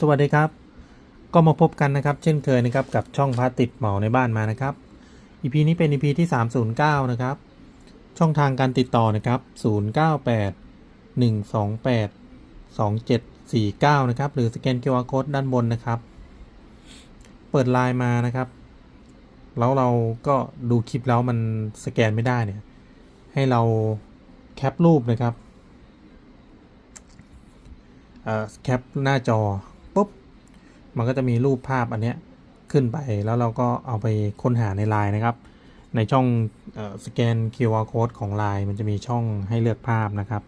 สวัสดีครับ ก็มาพบกันนะครับ เช่นเคยนะครับกับช่องพระติดเหมาในบ้านมานะครับ EP นี้เป็น EP ที่ 309 นะครับ ช่องทางการติดต่อนะครับ 098 128 2749 นะครับ หรือสแกน QR Code ด้านบนนะครับ เปิดไลน์มานะครับ แล้วเราก็ดูคลิปแล้วมันสแกนไม่ได้เนี่ย ให้เราแคปรูปนะครับแคปหน้าจอ มันก็จะมีรูปภาพอันเนี้ยขึ้นไปแล้วเราก็เอาไปค้นหาใน Line นะครับ ในช่องสแกน QR code ของ Line มันจะมีช่องให้เลือกภาพนะครับ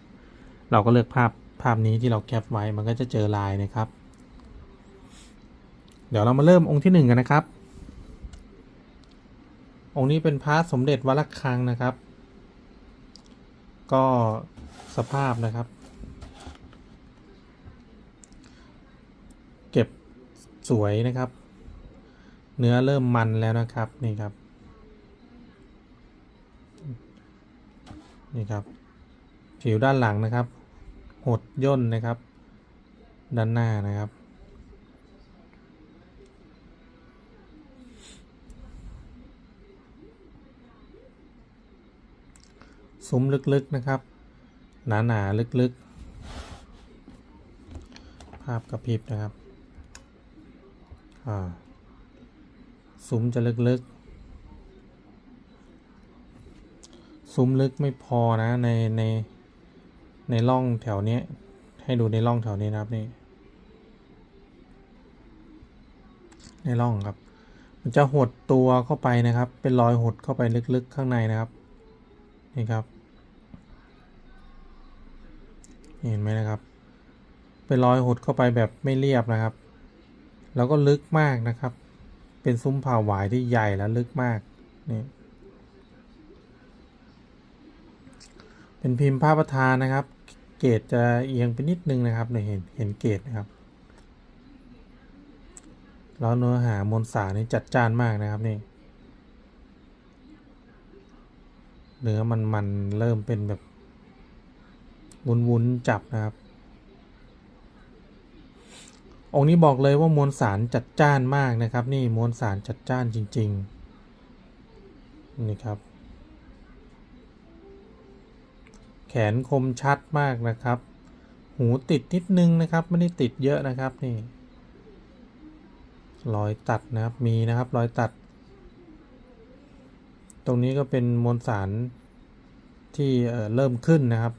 เราก็เลือกภาพภาพนี้ที่เราแคปไว้มันก็จะเจอ Line นะครับ เดี๋ยวเรามาเริ่มองค์ที่หนึ่งกันนะครับ องค์นี้เป็นพระสมเด็จวัดระฆังนะครับ ก็สภาพนะครับ เก็บ สวยนะครับ เนื้อเริ่มมันแล้วนะครับนี่ครับนี่ครับ ผิวด้านหลังนะครับ หดย่นนะครับ ด้านหน้านะครับซุ้มลึกๆนะครับ หนาๆลึกๆ ภาพกระพริบนะครับ ซุ้มจะลึกๆ ซุ้มลึกไม่พอนะในในในร่องแถวเนี้ยให้ดูในร่องแถวนี้นะครับนี่ในร่องครับ มันจะหดตัวเข้าไปนะครับ เป็นรอยหดเข้าไปลึกๆข้างในนะครับนี่ครับ เห็นไหมนะครับ เป็นรอยหดเข้าไปแบบไม่เรียบนะครับ แล้วก็ลึกมากนะครับ เป็นซุ้มผ่าหวายที่ใหญ่และลึกมากนี่เป็นพิมพ์ผ้าประธานนะครับ เกรดจะเอียงไปนิดนึงนะครับเนี่ยเห็นเห็นเกรดนะครับ แล้วเนื้อหามวลสารนี่จัดจ้านมากนะครับนี่เนื้อมันมันเริ่มเป็นแบบวุ้นๆจับนะครับ องค์นี้บอกเลยว่ามวลสารจัดจ้านมากนะครับ นี่มวลสารจัดจ้านจริง ๆ นี่ครับ แขนคมชัดมากนะครับ หูติดนิดนึงนะครับ ไม่ได้ติดเยอะนะครับนี่รอยตัดนะครับมีนะครับรอยตัด ตรงนี้ก็เป็นมวลสารที่เเริ่มขึ้นนะครับ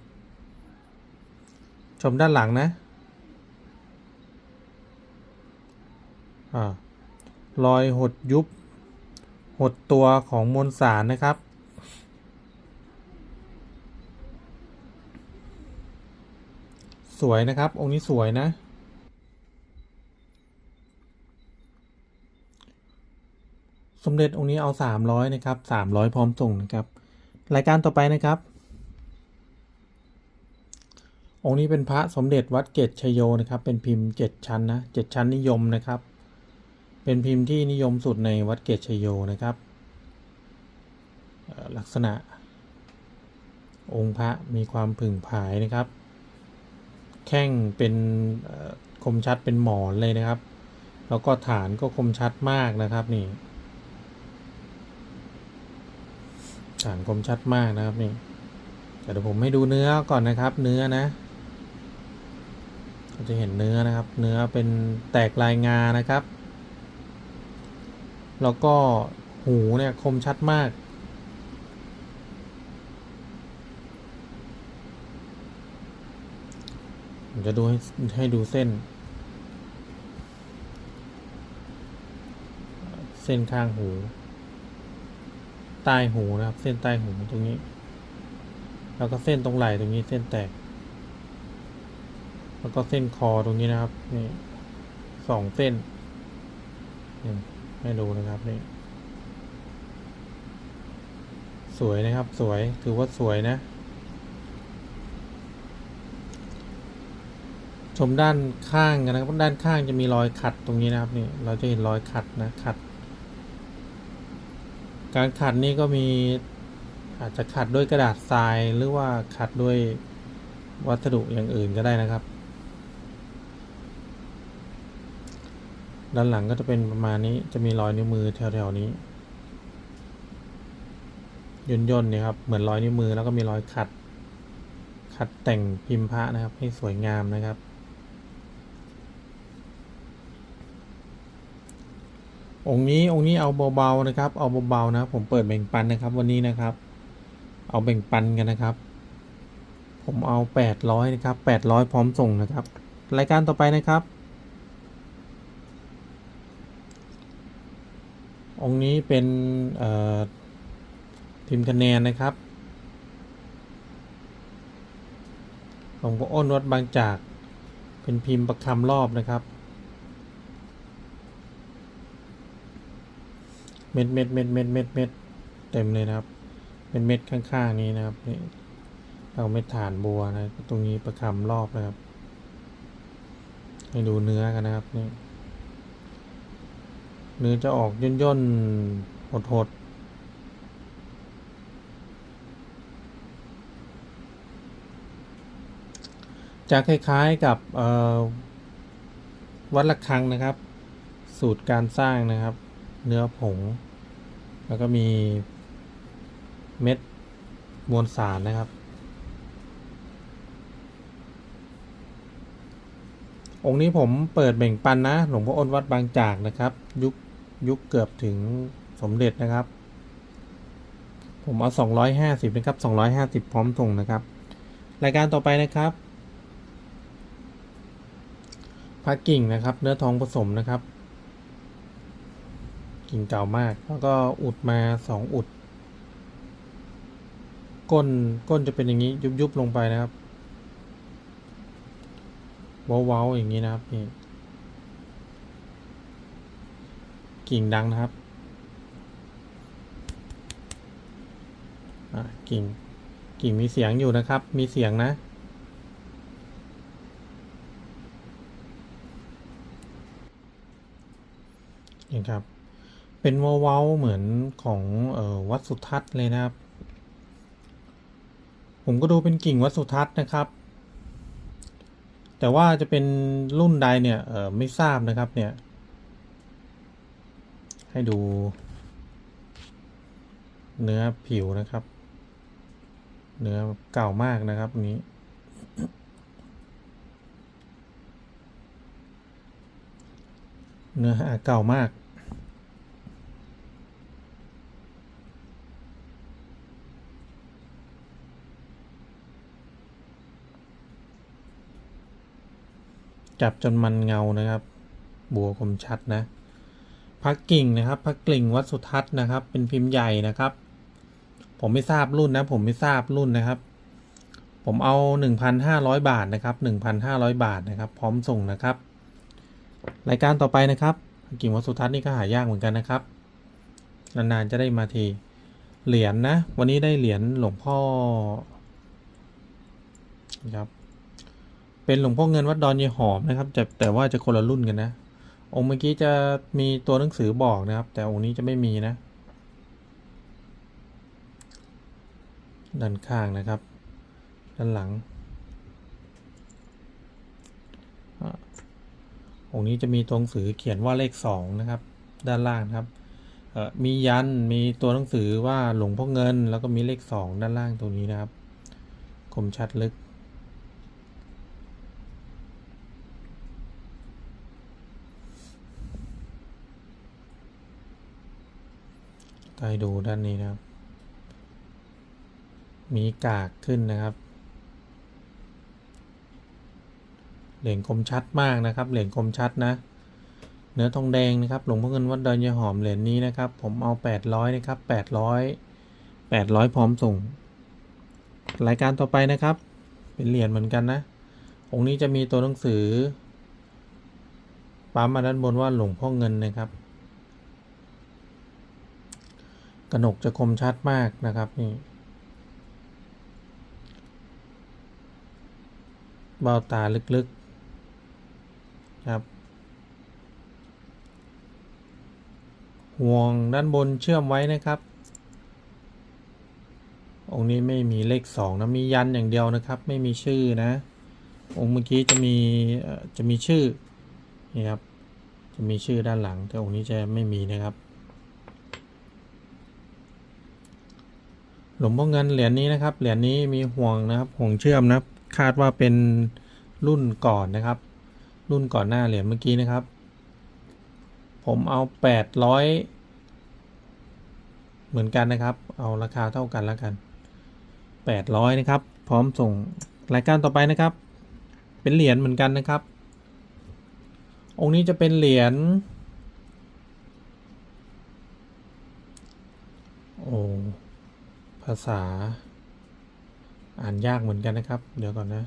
ชมด้านหลังนะ อ่า รอยหดยุบ หดตัวของมวลสารนะครับ สวยนะครับ องค์นี้สวยนะ สมเด็จองค์นี้เอาสามร้อยนะครับสามร้อยพร้อมส่งนะครับ รายการต่อไปนะครับ องค์นี้เป็นพระสมเด็จวัดเกตชยโยนะครับ เป็นพิมพ์เจ็ดชั้นนะเจ็ดชั้นนิยมนะครับ เป็นพิมพ์ที่นิยมสุดในวัดเกตชโยนะครับ ลักษณะ องค์พระมีความผึ่งผายนะครับ แข้งเป็นคมชัดเป็นหมอนเลยนะครับ แล้วก็ฐานก็คมชัดมากนะครับนี่ฐานคมชัดมากนะครับนี่เดี๋ยวผมให้ดูเนื้อก่อนนะครับ เนื้อนะจะเห็นเนื้อนะครับ เนื้อเป็นแตกลายงานะครับ แล้วก็หูเนี่ยคมชัดมาก ผมจะดูให้ให้ดูเส้น เส้นข้างหู ใต้หูนะครับ เส้นใต้หูตรงนี้ แล้วก็เส้นตรงไหล่ตรงนี้เส้นแตก แล้วก็เส้นคอตรงนี้นะครับ นี่สองเส้นนี่ ให้ดูนะครับนี่สวยนะครับสวยถือว่าสวยนะ ชมด้านข้างกันนะครับด้านข้างจะมีรอยขัดตรงนี้นะครับนี่เราจะเห็นรอยขัดนะขัด การขัดนี่ก็มีอาจจะขัดด้วยกระดาษทรายหรือว่าขัดด้วยวัสดุอย่างอื่นก็ได้นะครับ ด้านหลังก็จะเป็นประมาณนี้จะมีรอยนิ้วมือแถวๆนี้ย่นย่นๆเนี่ยครับเหมือนรอยนิ้วมือแล้วก็มีรอยขัด ขัดแต่งพิมพ์พระนะครับ ให้สวยงามนะครับ องค์นี้องค์นี้เอาเบาๆนะครับ เอาเบาๆนะผมเปิดแบ่งปันนะครับ วันนี้นะครับ เอาแบ่งปันกันนะครับ ผมเอาแปดร้อยนะครับแปดร้อยพร้อมส่งนะครับ รายการต่อไปนะครับ องค์นี้เป็นพิมพ์คะแนนนะครับหลวงพ่ออ้นวัดบางจาก เป็นพิมพ์ประคำรอบนะครับ เม็ดเม็ดเม็ดเม็ดเม็ดเม็ดเต็มเลยนะครับ เป็นเม็ดข้างๆนี้นะครับนี่เราเม็ดฐานบัวนะ ตรงนี้ประคำรอบนะครับ ให้ดูเนื้อกันนะครับนี่ เนื้อจะออกย่นย่นหดหดจะคล้าย ๆ กับวัดละคังนะครับ สูตรการสร้างนะครับ เนื้อผง แล้วก็มีเม็ดมวลสารนะครับ องค์นี้ผมเปิดแบ่งปันนะ หลวงพ่ออ้นวัดบางจากนะครับ ยุค ยุคเกือบถึงสมเด็จนะครับ ผมเอา 250 นะครับ 250 พร้อมส่งนะครับ รายการต่อไปนะครับพระกิ่งนะครับ เนื้อทองผสมนะครับ กิ่งเก่ามาก แล้วก็อุดมาสองอุด ก้นก้นจะเป็นอย่างนี้ยุบยุบลงไปนะครับเว้าๆอย่างนี้นะครับนี่ กิ่งดังนะครับกิ่ง กิ่งมีเสียงอยู่นะครับ มีเสียงนะ นี่ครับ เป็นวาเหมือนของออวัดสุทัศน์เลยนะครับ ผมก็ดูเป็นกิ่งวัดสุทัศน์นะครับ แต่ว่าจะเป็นรุ่นใดเนี่ยไม่ทราบนะครับเนี่ย ให้ดู เนื้อผิวนะครับ เนื้อเก่ามากนะครับอันนี้เนื้อหาเก่ามาก จับจนมันเงานะครับ บัวคมชัดนะ พักกิ่งนะครับพักกิ่งวัดสุทัศน์นะครับ เป็นพิมพ์ใหญ่นะครับ ผมไม่ทราบรุ่นนะ ผมไม่ทราบรุ่นนะครับ ผมเอาหนึ่งพันห้าร้อยบาทนะครับหนึ่งพันห้าร้อยบาทนะครับ พร้อมส่งนะครับ รายการต่อไปนะครับพักกิ่งวัดสุทัศน์นี่ก็หายากเหมือนกันนะครับนานๆจะได้มาทีเหรียญนะวันนี้ได้เหรียญหลวงพ่อนะครับเป็นหลวงพ่อเงินวัดดอนยายหอมนะครับแต่แต่ว่าจะคนละรุ่นกันนะ องค์เมื่อกี้จะมีตัวหนังสือบอกนะครับ แต่องค์นี้จะไม่มีนะ ด้านข้างนะครับ ด้านหลัง องค์นี้จะมีตัวหนังสือเขียนว่าเลขสองนะครับ ด้านล่างครับมียัน มีตัวหนังสือว่าหลวงพ่อเงิน แล้วก็มีเลขสองด้านล่างตรงนี้นะครับ คมชัดลึก ให้ดูด้านนี้นะครับ มีกากขึ้นนะครับ เหรียญคมชัดมากนะครับ เหรียญคมชัดนะ เนื้อทองแดงนะครับ หลวงพ่อเงินวัดดอนยาหอมเหรียญนี้นะครับ ผมเอาแปดร้อยนะครับแปดร้อยแปดร้อยพร้อมส่ง รายการต่อไปนะครับ เป็นเหรียญเหมือนกันนะ องค์นี้จะมีตัวหนังสือ ปั๊มมาด้านบนว่าหลวงพ่อเงินนะครับ กระหนกจะคมชัดมากนะครับนี่เบ้าตาลึกๆครับห่วงด้านบนเชื่อมไว้นะครับ องค์นี้ไม่มีเลขสองนะมียันอย่างเดียวนะครับ ไม่มีชื่อนะ องค์เมื่อกี้จะมีจะมีชื่อนี่ครับจะมีชื่อด้านหลัง แต่องค์นี้จะไม่มีนะครับ หลวงพ่อเงินเหรียญนี้นะครับ เหรียญนี้มีห่วงนะครับห่วงเชื่อมนะคาดว่าเป็นรุ่นก่อนนะครับ รุ่นก่อนหน้าเหรียญเมื่อกี้นะครับ ผมเอาแปดร้อยเหมือนกันนะครับ เอาราคาเท่ากันแล้วกันแปดร้อยนะครับ พร้อมส่งรายการต่อไปนะครับ เป็นเหรียญเหมือนกันนะครับ องค์นี้จะเป็นเหรียญโอ้าษา อ่านยากเหมือนกันนะครับ เดี๋ยวก่อนนะ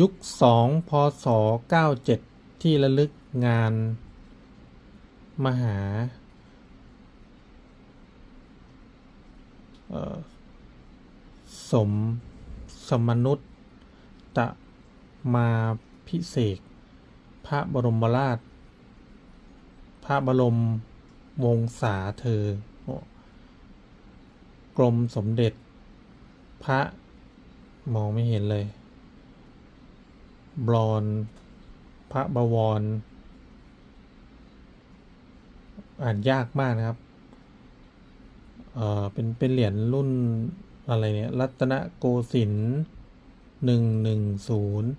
ยุคสองพศเก้าเจ็ดที่ระลึกงาน มหาสมสมนุษย์ตะมาพิเศษพระบรมราช พระบรมวงศาเธอ กรมสมเด็จ พระ มองไม่เห็นเลย บรอน พระบวร อ่านยากมากนะครับ เออเป็น เป็นเหรียญรุ่นอะไรเนี่ย รัตนโกสินทร์หนึ่งหนึ่งศูนย์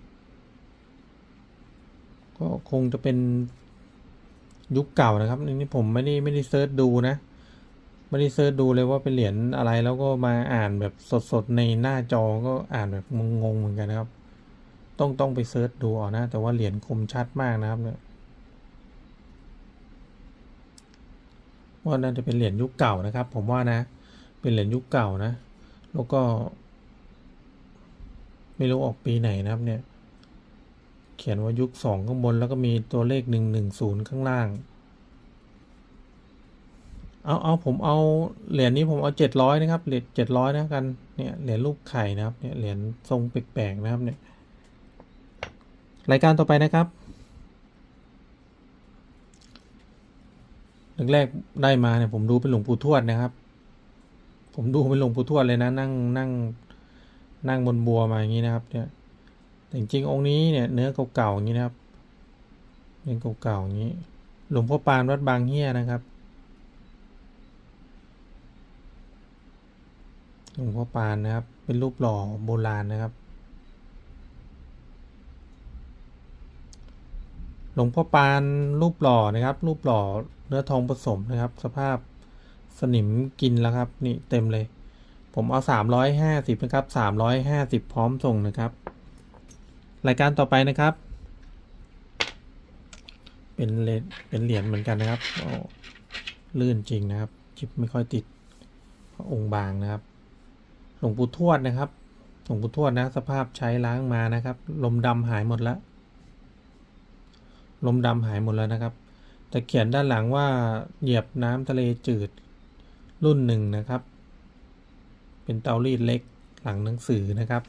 ก็คงจะเป็นยุคเก่านะครับอันนี่ผมไม่ได้ไม่ได้เซิร์ชดูนะ ไม่ได้เซิร์ชดูเลยว่าเป็นเหรียญอะไรแล้วก็มาอ่านแบบสดๆในหน้าจอก็อ่านแบบงงๆเหมือนกันนะครับ ต้องต้องไปเซิร์ชดูเอานะ แต่ว่าเหรียญคมชัดมากนะครับเนี่ยว่าน่าจะเป็นเหรียญยุคเก่านะครับ ผมว่านะ เป็นเหรียญยุคเก่านะ แล้วก็ ไม่รู้ออกปีไหนนะครับเนี่ย เขียนว่ายุคสองข้างบนแล้วก็มีตัวเลขหนึ่งหนึ่งศูนย์ข้างล่าง เอาเอาผมเอาเหรียญนี้ผมเอาเจ็ดร้อยนะครับเหรียญเจ็ดร้อยนะกันเนี่ยเหรียญรูปไข่นะครับเนี่ยเหรียญทรงแปลกๆนะครับเนี่ยรายการต่อไปนะครับแรกๆได้มาเนี่ยผมดูเป็นหลวงปู่ทวดนะครับ ผมดูเป็นหลวงปู่ทวดเลยนะนั่งนั่งนั่งบนบัวมาอย่างนี้นะครับ เนี่ยแต่จริงๆองค์นี้เนี่ยเนื้อเก่าๆอย่างนี้นะครับเนื้อเก่าๆอย่างนี้ หลวงพ่อปานวัดบางเฮียนะครับ หลวงพ่อปานนะครับ เป็นรูปหล่อโบราณนะครับ หลวงพ่อปานรูปหล่อนะครับ รูปหล่อเนื้อทองผสมนะครับ สภาพสนิมกินแล้วครับ นี่เต็มเลย ผมเอาสามร้อยห้าสิบนะครับสามร้อยห้าสิบพร้อมส่งนะครับ รายการต่อไปนะครับ เป็นเลเป็นเหรียญเหมือนกันนะครับลื่นจริงนะครับ จิบไม่ค่อยติดพระองค์บางนะครับ หลวงปู่ทวดนะครับ หลวงปู่ทวดนะ สภาพใช้ล้างมานะครับ ลมดำหายหมดแล้ว ลมดำหายหมดแล้วนะครับแต่เขียนด้านหลังว่าเหยียบน้ำทะเลจืดรุ่นหนึ่งนะครับ เป็นเตารีดเล็กหลังหนังสือนะครับ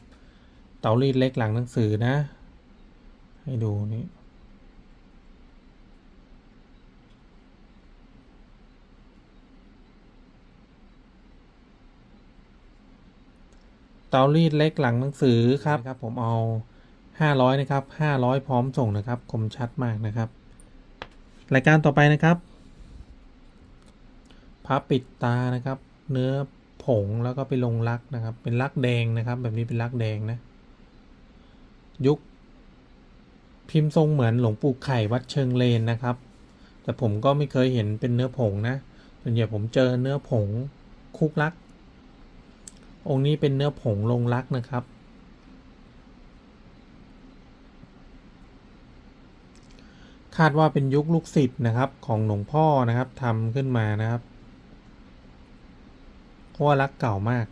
เตารีดเล็กหลังหนังสือนะ ให้ดูนี่ เตารีดเล็กหลังหนังสือครับครับ ผมเอาห้าร้อยนะครับห้าร้อยพร้อมส่งนะครับ คมชัดมากนะครับ รายการต่อไปนะครับพับปิดตานะครับ เนื้อผงแล้วก็ไปลงลักนะครับ เป็นลักแดงนะครับ แบบนี้เป็นลักแดงนะ ยุค พิมพ์ทรงเหมือนหลวงปู่ไข่วัดเชิงเลนนะครับ แต่ผมก็ไม่เคยเห็นเป็นเนื้อผงนะส่วนใหญ่ผมเจอเนื้อผงคุกลัก องค์นี้เป็นเนื้อผงลงลักนะครับ คาดว่าเป็นยุคลูกศิษย์นะครับของหลวงพ่อนะครับทำขึ้นมานะครับเพราะว่ารักเก่ามาก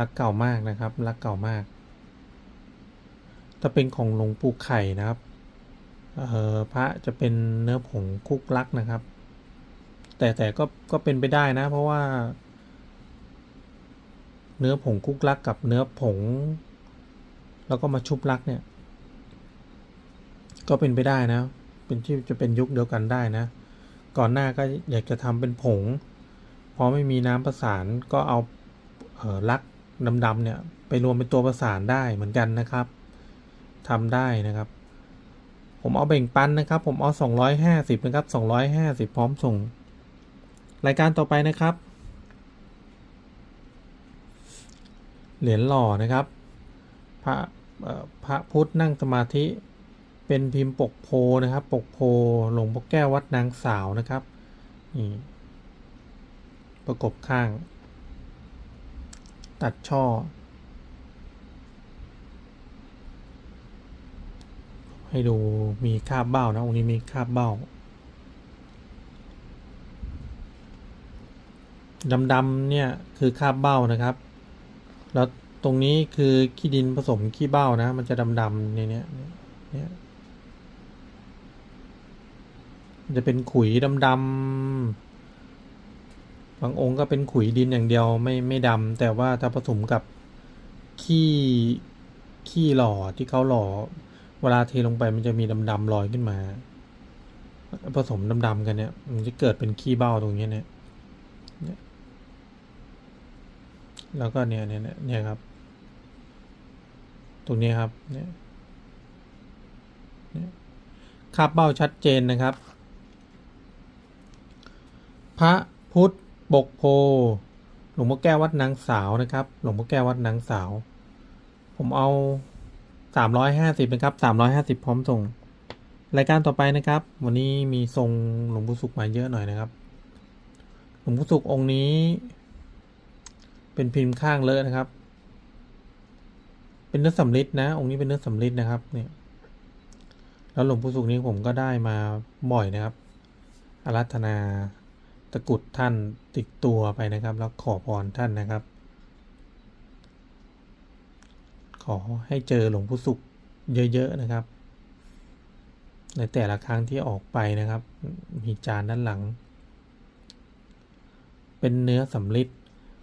รักเก่ามากนะครับรักเก่ามากถ้าเป็นของหลวงปู่ไข่นะครับเออพระจะเป็นเนื้อผงคุกลักนะครับ แต่แต่ก็ก็เป็นไปได้นะ เพราะว่า เนื้อผงคุกลักกับเนื้อผง แล้วก็มาชุบลักเนี่ย ก็เป็นไปได้นะ เป็นที่จะเป็นยุคเดียวกันได้นะ ก่อนหน้าก็อยากจะทำเป็นผง พอไม่มีน้ำประสานก็เอาเออลักดำๆเนี่ยไปรวมเป็นตัวประสานได้เหมือนกันนะครับทำได้นะครับ ผมเอาแบ่งปันนะครับ ผมเอาสองร้อยห้าสิบนะครับสองร้อยห้าสิบพร้อมส่ง รายการต่อไปนะครับ เหรียญหล่อนะครับ พระพระพุทธนั่งสมาธิ เป็นพิมพ์ปกโพนะครับ ปกโพหลวงพ่อแก้ววัดนางสาวนะครับนี่ประกบข้าง ตัดช่อ ให้ดูมีคาบเบ้านะองค์นี้มีคาบเบ้าดำๆเนี่ยคือคาบเบ้านะครับ แล้วตรงนี้คือขี้ดินผสมขี้เบ้านะ มันจะดำๆในเนี้ยเนี่ยมันจะเป็นขุยดำๆบางองค์ก็เป็นขุยดินอย่างเดียวไม่ไม่ดำแต่ว่าถ้าผสมกับขี้ขี้หล่อที่เขาหล่อ เวลาเทลงไปมันจะมีดำๆลอยขึ้นมา ผสมดำๆกันเนี่ย มันจะเกิดเป็นขี้เบ้าตรงนี้เนี่ยเนี่ย แล้วก็เนี่ยเนี่ยเนี่ยครับ ตรงนี้ครับเนี่ยเนี่ยคาบเบ้าชัดเจนนะครับ พระพุทธบกโพหลวงพ่อแก้ววัดนางสาวนะครับ หลวงพ่อแก้ววัดนางสาว ผมเอาสามร้อยห้าสิบนะครับสามร้อยห้าสิบพร้อมส่ง รายการต่อไปนะครับ วันนี้มีทรงหลวงปู่สุขมาเยอะหน่อยนะครับ หลวงปู่สุของค์นี้ เป็นพิมพ์ข้างเลอะนะครับ เป็นเนื้อสำริดนะ องค์นี้เป็นเนื้อสำริดนะครับ เนี่ยแล้วหลวงปู่สุขนี้ผมก็ได้มาบ่อยนะครับอารัธนาตะกุดท่านติดตัวไปนะครับ แล้วขอพรท่านนะครับ ขอให้เจอหลวงปู่สุขเยอะๆนะครับ ในแต่ละครั้งที่ออกไปนะครับ มีจานด้านหลัง เป็นเนื้อสำริด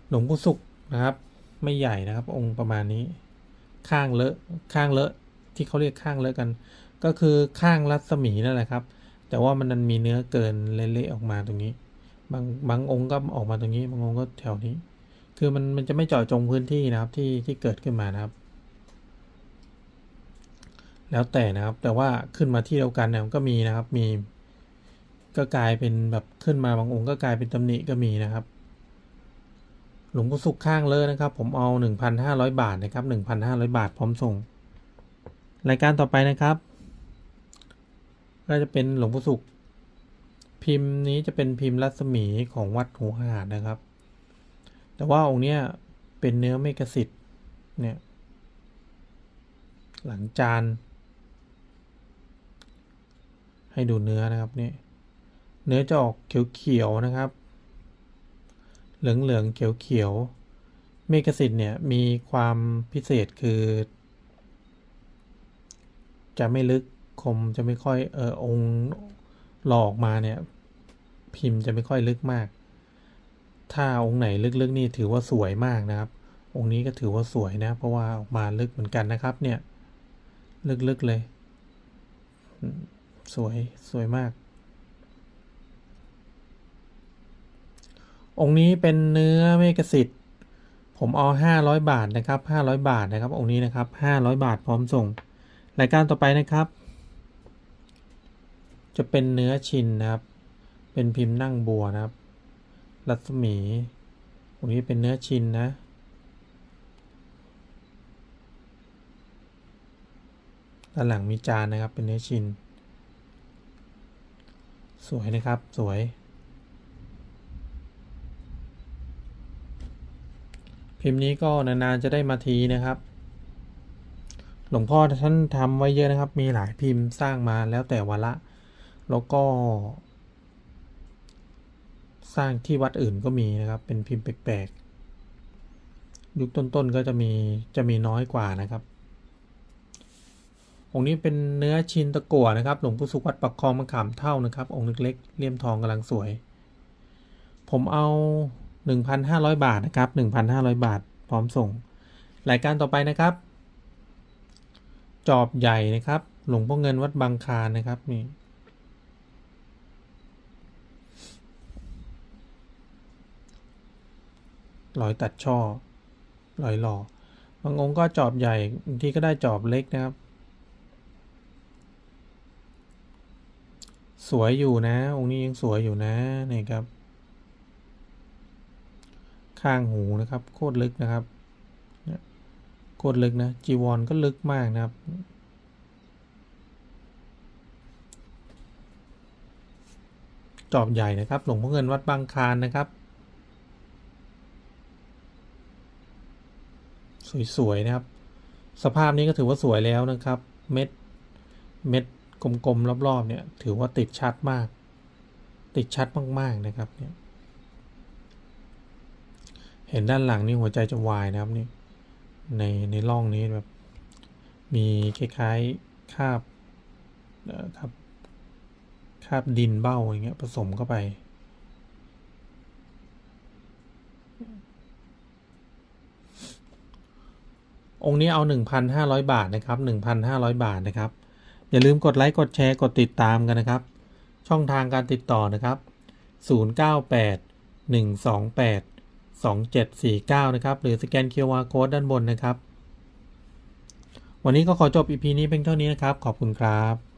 หลวงปู่สุข นะครับ ไม่ใหญ่นะครับ องค์ประมาณนี้ ข้างเลอะข้างเลอะที่เขาเรียกข้างเลอะกัน ก็คือข้างรัศมีนั่นแหละครับ แต่ว่ามันมีเนื้อเกินเละๆออกมาตรงนี้ บางบางองค์ก็ออกมาตรงนี้ บางองค์ก็แถวนี้ คือมันมันจะไม่เจาะจงพื้นที่นะครับที่ที่เกิดขึ้นมานะครับ แล้วแต่นะครับ แต่ว่าขึ้นมาที่เดียวกันเนี่ยมันก็มีนะครับมีก็กลายเป็นแบบขึ้นมาบางองค์ก็กลายเป็นตำหนิก็มีนะครับ หลวงปู่สุขข้างเลยนะครับ ผมเอาหนึ่งพันห้าร้อยบาทนะครับหนึ่งพันห้าร้อยบาทพร้อมส่ง รายการต่อไปนะครับ ก็จะเป็นหลวงปู่สุข พิมพ์นี้จะเป็นพิมพ์รัศมีของวัดหัวหาดนะครับ แต่ว่าองค์เนี้ยเป็นเนื้อเมกะสิทธิ์เนี่ยหลังจาน ให้ดูเนื้อนะครับนี่เนื้อจะออกเขียวๆนะครับ เหลืองๆ เขียวๆ เมกสิทธิ์เนี่ยมีความพิเศษคือ จะไม่ลึกคมจะไม่ค่อยเออองค์หลอกมาเนี่ย พิมพ์จะไม่ค่อยลึกมาก ถ้าองค์ไหนลึกๆนี่ถือว่าสวยมากนะครับ องค์นี้ก็ถือว่าสวยนะ เพราะว่าออกมาลึกเหมือนกันนะครับเนี่ย ลึกๆเลย สวยสวยมาก องค์นี้เป็นเนื้อเมกสิทธิ์ผมเอาห้าร้อยบาทนะครับห้าร้อยบาทนะครับ องค์นี้นะครับห้าร้อยบาทพร้อมส่ง รายการต่อไปนะครับ จะเป็นเนื้อชินนะครับ เป็นพิมพ์นั่งบัวนะครับ รัศมี องค์นี้เป็นเนื้อชินนะด้านหลังมีจานนะครับเป็นเนื้อชิน สวยนะครับสวย พิมพ์นี้ก็นานๆจะได้มาทีนะครับ หลวงพ่อท่านทำไว้เยอะนะครับ มีหลายพิมพ์สร้างมาแล้วแต่วาระแล้วก็ สร้างที่วัดอื่นก็มีนะครับ เป็นพิมพ์แปลกๆยุคต้นๆก็จะมีจะมีน้อยกว่านะครับองค์นี้เป็นเนื้อชินตะกั่วนะครับ หลวงปู่สุวัดปักคลองมะขามเท่านะครับ องค์เล็กๆเลี่ยมทองกำลังสวย ผมเอา 1,500 บาทนะครับ 1,500 บาท พร้อมส่ง รายการต่อไปนะครับ จอบใหญ่นะครับ หลวงพ่อเงินวัดบางคลานนะครับนี่รอยตัดช่อรอยหล่อบางองค์ก็จอบใหญ่บางทีก็ได้จอบเล็กนะครับ สวยอยู่นะ องค์นี้ยังสวยอยู่นะนี่ครับ ข้างหูนะครับ โคตรลึกนะครับโคตรลึกนะจีวรก็ลึกมากนะครับ จอบใหญ่นะครับ หลวงพ่อเงินวัดบางคานนะครับ สวยๆนะครับ สภาพนี้ก็ถือว่าสวยแล้วนะครับ เม็ดเม็ดกลมๆรอบๆเนี่ย ถือว่าติดชัดมาก ติดชัดมากๆนะครับเนี่ย เห็นด้านหลังนี่หัวใจจะวายนะครับนี่ในในร่องนี้แบบมีคล้ายๆคาบครับคาบดินเบ้าอย่างเงี้ยผสมเข้าไป องค์นี้เอา 1,500 บาทนะครับ 1,500 บาทนะครับ อย่าลืมกดไลค์ กดแชร์ กดติดตามกันนะครับ ช่องทางการติดต่อนะครับ 098 128 2749 นะครับ หรือสแกน QR Code ด้านบนนะครับ วันนี้ก็ขอจบ EP นี้เพียงเท่านี้นะครับ ขอบคุณครับ